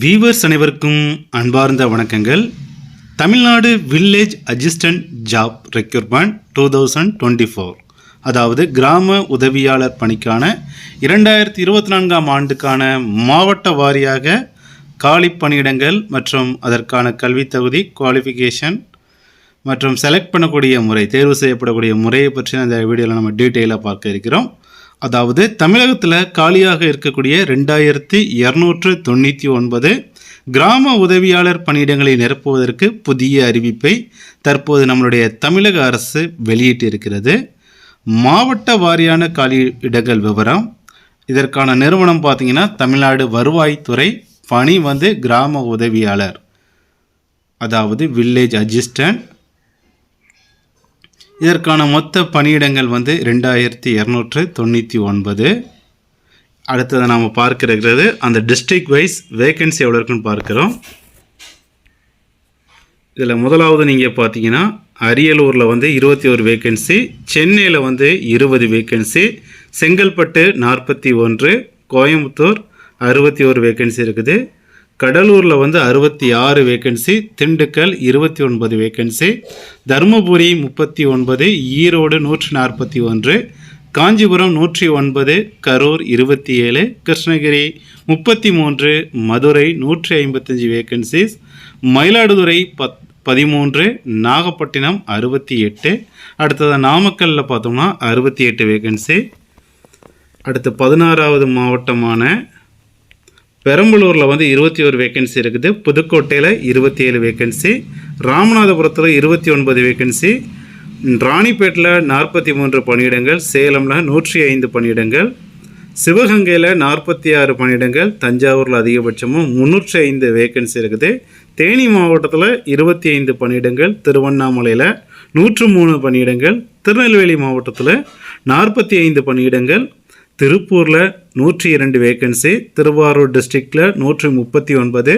Viewers அனைவருக்கும் அன்பார்ந்த வணக்கங்கள். Tamil Nadu village assistant job requirement two thousand twenty four அதாவது கிராம உதவியாளர் பணிக்கான இரண்டாயிரத்தி இருபத்தி நான்காம் ஆண்டுக்கான மாவட்ட வாரியாக காலி பணியிடங்கள் மற்றும் அதற்கான கல்வித் தகுதி குவாலிஃபிகேஷன் மற்றும் செலக்ட் பண்ணக்கூடிய முறை தேர்வு செய்யப்படக்கூடிய முறையை பற்றி அந்த வீடியோவில் நம்ம டீட்டெயிலாக பார்க்க இருக்கிறோம். அதாவது தமிழகத்தில் காலியாக இருக்கக்கூடிய ரெண்டாயிரத்தி இரநூற்று தொண்ணூற்றி ஒன்பது கிராம உதவியாளர் பணியிடங்களை நிரப்புவதற்கு புதிய அறிவிப்பை தற்போது நம்மளுடைய தமிழக அரசு வெளியிட்டிருக்கிறது. மாவட்ட வாரியான காலி இடங்கள் விவரம். இதற்கான நிறுவனம் பார்த்தீங்கன்னா தமிழ்நாடு வருவாய்த்துறை பணி வந்து கிராம உதவியாளர். அதாவது வில்லேஜ் அசிஸ்டன்ட் இதற்கான மொத்த பணியிடங்கள் வந்து ரெண்டாயிரத்தி இரநூற்று தொண்ணூற்றி ஒன்பது. அடுத்ததை நாம் பார்க்கிறது இருக்கிறது அந்த டிஸ்ட்ரிக்ட் வைஸ் வேகன்சி எவ்வளோ இருக்குன்னு பார்க்குறோம். இதில் முதலாவது நீங்கள் பார்த்தீங்கன்னா அரியலூரில் வந்து இருபத்தி ஒரு வேகன்சி சென்னையில் வந்து இருபது வேகன்சி செங்கல்பட்டு நாற்பத்தி ஒன்று கோயம்புத்தூர் அறுபத்தி ஒரு வேகன்சி இருக்குது. கடலூரில் வந்து அறுபத்தி ஆறு வேகன்சி திண்டுக்கல் இருபத்தி ஒன்பது வேகன்சி தருமபுரி முப்பத்தி ஒன்பது ஈரோடு நூற்றி நாற்பத்தி ஒன்று காஞ்சிபுரம் நூற்றி ஒன்பது கரூர் இருபத்தி ஏழு கிருஷ்ணகிரி முப்பத்தி மூன்று மதுரை நூற்றி ஐம்பத்தஞ்சு வேகன்சிஸ் மயிலாடுதுறை பத் பதிமூன்று நாகப்பட்டினம் அறுபத்தி எட்டு அடுத்தது நாமக்கல்லில் பார்த்தோம்னா அறுபத்தி எட்டு வேகன்சி அடுத்து பதினாறாவது மாவட்டமான பெரம்பலூரில் வந்து இருபத்தி ஒரு வேக்கன்சி இருக்குது. புதுக்கோட்டையில் இருபத்தி ஏழு வேக்கன்சி ராமநாதபுரத்தில் இருபத்தி ஒன்பது வேக்கன்சி ராணிப்பேட்டில் நாற்பத்தி மூன்று பணியிடங்கள். சேலமில் நூற்றி ஐந்து பணியிடங்கள். சிவகங்கையில் நாற்பத்தி ஆறு பணியிடங்கள். தஞ்சாவூரில் அதிகபட்சமும் முந்நூற்றி ஐந்து வேக்கன்சி இருக்குது. தேனி மாவட்டத்தில் இருபத்தி ஐந்து பணியிடங்கள். திருவண்ணாமலையில் நூற்று மூணு பணியிடங்கள். திருநெல்வேலி மாவட்டத்தில் நாற்பத்தி ஐந்து பணியிடங்கள். திருப்பூரில் நூற்றி இரண்டு வேகன்சி திருவாரூர் டிஸ்ட்ரிக்டில் நூற்றி முப்பத்தி ஒன்பது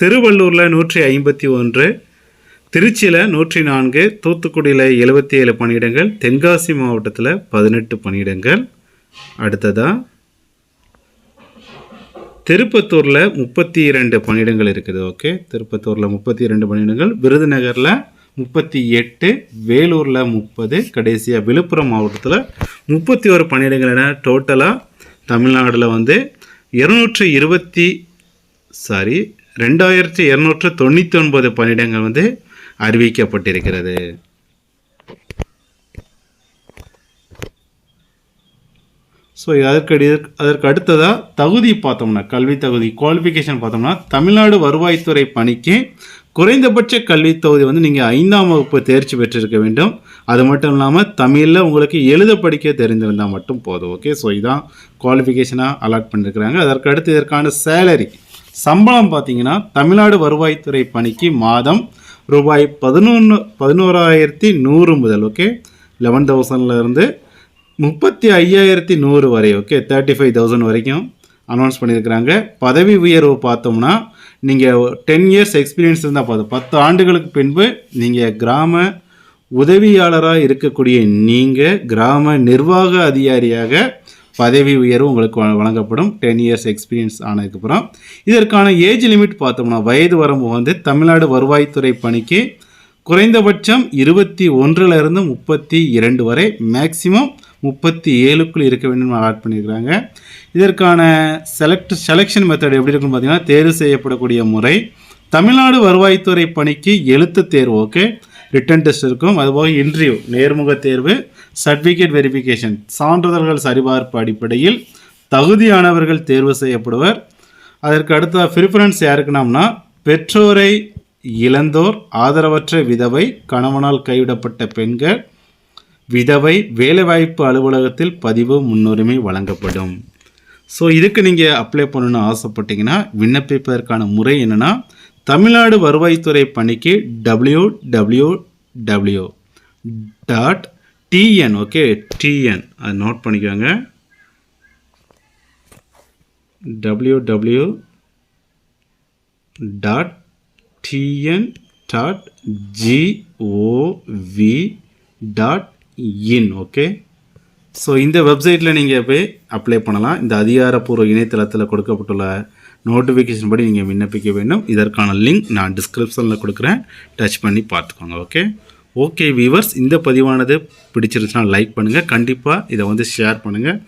திருவள்ளூரில் நூற்றி ஐம்பத்தி ஒன்று திருச்சியில் நூற்றி நான்கு தூத்துக்குடியில் எழுபத்தி ஏழு பணியிடங்கள் தென்காசி மாவட்டத்தில் பதினெட்டு பணியிடங்கள். அடுத்ததாக திருப்பத்தூரில் முப்பத்தி இரண்டு பணியிடங்கள் இருக்குது ஓகே திருப்பத்தூரில் முப்பத்தி இரண்டு பணியிடங்கள் விருதுநகரில் முப்பத்தி எட்டு வேலூரில் முப்பது கடைசியாக விழுப்புரம் மாவட்டத்தில் முப்பத்தி ஒரு பணியிடங்கள் என டோட்டலாக தமிழ்நாட்டில் வந்து இருநூற்றி இருபத்தி சாரி ரெண்டாயிரத்தி இரநூற்று தொண்ணூற்றி ஒன்பது பணியிடங்கள் வந்து அறிவிக்கப்பட்டிருக்கிறது. ஸோ அதற்கு அதற்கு அடுத்ததாக தகுதி பார்த்தோம்னா கல்வி தகுதி குவாலிஃபிகேஷன் பார்த்தோம்னா தமிழ்நாடு வருவாய்த்துறை பணிக்கு குறைந்தபட்ச கல்வி தொகுதி வந்து நீங்கள் ஐந்தாம் வகுப்பு தேர்ச்சி பெற்றிருக்க வேண்டும். அது மட்டும் இல்லாமல் தமிழில் உங்களுக்கு எழுத படிக்க தெரிந்திருந்தால் மட்டும் போதும். ஓகே ஸோ இதான் குவாலிஃபிகேஷனாக அலாட் பண்ணியிருக்கிறாங்க அதற்கடுத்து இதற்கான சேலரி சம்பளம் பார்த்தீங்கன்னா தமிழ்நாடு வருவாய்த்துறை பணிக்கு மாதம் ரூபாய் பதினொன்று பதினோராயிரத்தி நூறு முதல் ஓகே லெவன் தௌசண்ட்லேருந்து முப்பத்தி ஐயாயிரத்தி நூறு வரை ஓகே தேர்ட்டி ஃபைவ் தௌசண்ட் வரைக்கும் அனௌன்ஸ் பண்ணியிருக்கிறாங்க பதவி உயர்வு பார்த்தோம்னா நீங்கள் டென் இயர்ஸ் எக்ஸ்பீரியன்ஸ் இருந்தால் போதும். பத்து ஆண்டுகளுக்கு பின்பு நீங்கள் கிராம உதவியாளராக இருக்கக்கூடிய நீங்கள் கிராம நிர்வாக அதிகாரியாக பதவி உயர்வு உங்களுக்கு வழங்கப்படும். டென் இயர்ஸ் எக்ஸ்பீரியன்ஸ் ஆனதுக்கப்புறம் இதற்கான ஏஜ் லிமிட் பார்த்தோம்னா வயது வரம்பு வந்து தமிழ்நாடு வருவாய்த்துறை பணிக்கு குறைந்தபட்சம் இருபத்தி ஒன்றிலிருந்து முப்பத்தி இரண்டு வரை மேக்சிமம் முப்பத்தி ஏழுக்குள் இருக்க வேண்டும் ஆட் பண்ணியிருக்கிறாங்க. இதற்கான செலக்ட் செலெக்ஷன் மெத்தட் எப்படி இருக்குன்னு பார்த்தீங்கன்னா தேர்வு செய்யப்படக்கூடிய முறை. தமிழ்நாடு வருவாய்த்துறை பணிக்கு எழுத்து தேர்வு ஓகே ரிட்டன் டெஸ்ட் இருக்கும். அதுபோக இன்டர்வியூ நேர்முக தேர்வு சர்டிஃபிகேட் வெரிஃபிகேஷன் சான்றிதழ்கள் சரிபார்ப்பு அடிப்படையில் தகுதியானவர்கள் தேர்வு செய்யப்படுவர். அதற்கு அடுத்த ப்ரிஃபரன்ஸ் யாருக்குனோம்னா பெற்றோரை இழந்தோர் ஆதரவற்ற விதவை கணவனால் கைவிடப்பட்ட பெண்கள் விதவை வேலைவாய்ப்பு அலுவலகத்தில் பதிவு முன்னுரிமை வழங்கப்படும். ஸோ இதுக்கு நீங்கள் அப்ளை பண்ணணும்னு ஆசைப்பட்டீங்கன்னா விண்ணப்பிப்பதற்கான முறை என்னென்னா தமிழ்நாடு வருவாய்த்துறை பணிக்கு W W W dot TN okay TN அதை நோட் பண்ணிக்கோங்க. W W dot TN dot GOV dot in okay so இந்த வெப்சைட்டில் நீங்கள் போய் அப்ளை பண்ணலாம். இந்த அதிகாரப்பூர்வ இணையதளத்தில் கொடுக்கப்பட்டுள்ள நோட்டிஃபிகேஷன் படி நீங்கள் விண்ணப்பிக்க வேண்டும். இதற்கான லிங்க் நான் டிஸ்கிரிப்ஷனில் கொடுக்குறேன். டச் பண்ணி பார்த்துக்கோங்க ஓகே ஓகே வீவர்ஸ் இந்த பதிவானது பிடிச்சிருந்துச்சுன்னா லைக் பண்ணுங்கள் கண்டிப்பாக இதை வந்து ஷேர் பண்ணுங்கள்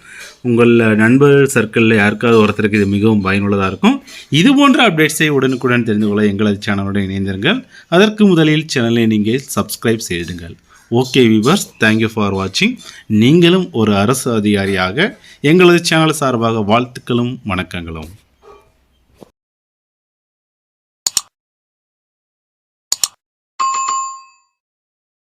உங்கள் நண்பர் சர்க்கிளில் யாருக்காவது ஒருத்தருக்கு இது மிகவும் பயனுள்ளதாக இருக்கும். இது போன்ற அப்டேட்ஸை உடனுக்குடன் தெரிந்து கொள்ள எங்களது சேனலுடன் இணைந்திருங்கள். அதற்கு முதலில் சேனலை நீங்கள் subscribe செய்திடுங்கள். Okay viewers thank you for வாட்சிங் நீங்களும் ஒரு அரசு அதிகாரியாக எங்களது சேனல் சார்பாக வாழ்த்துக்களும் வணக்கங்களும்.